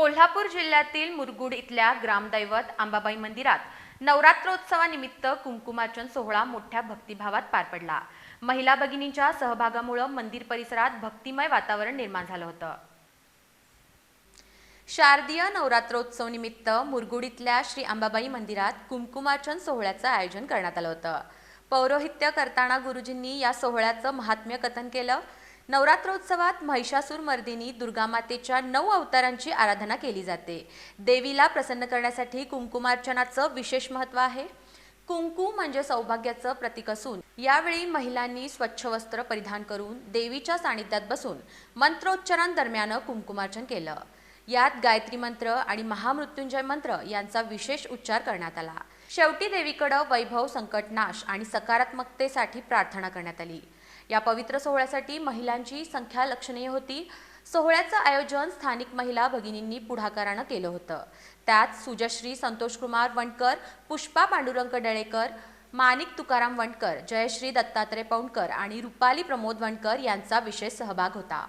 कोल्हापूर जिल्ह्यातील मुरगुड इथल्या ग्रामदैवत आंबाबाई मंदिरात नवरात्रोत्सवानिमित्त कुंकुमार्चन सोहळा मोठ्या भक्तिभावात पार पडला. महिला भगिनींच्या सहभागामुळे मंदिर परिसरात भक्तिमय वातावरण निर्माण झालं होतं. शारदीय नवरात्रोत्सव निमित्त मुरगुड इथल्या श्री अंबाबाई मंदिरात कुंकुमार्चन सोहळ्याचं आयोजन करण्यात आलं होतं. पौरोहित्य करताना गुरुजींनी या सोहळ्याचं महात्म्य कथन केलं. नवरात्रोत्सवात महिषासूर मर्दिनी दुर्गामातेच्या नऊ अवतारांची आराधना केली जाते. देवीला प्रसन्न करण्यासाठी कुंकुमार्चनाचं विशेष महत्त्व आहे. कुंकू म्हणजे सौभाग्याचं प्रतीक असून यावेळी महिलांनी स्वच्छ वस्त्र परिधान करून देवीच्या सानिध्यात बसून मंत्रोच्चारांदरम्यान कुंकुमार्चन केलं. यात गायत्री मंत्र आणि महामृत्युंजय मंत्र यांचा विशेष उच्चार करण्यात आला. शेवटी देवीकडं वैभव संकटनाश आणि सकारात्मकतेसाठी प्रार्थना करण्यात आली. या पवित्र सोहळ्यासाठी महिलांची संख्या लक्षणीय होती. सोहळ्याचं आयोजन स्थानिक महिला भगिनींनी पुढाकारानं केलं होतं. त्यात सुजश्री संतोषकुमार वणकर पुष्पा पांडुरंग डळेकर माणिक तुकाराम वणकर जयश्री दत्तात्रय पौंडकर आणि रुपाली प्रमोद वणकर यांचा विशेष सहभाग होता.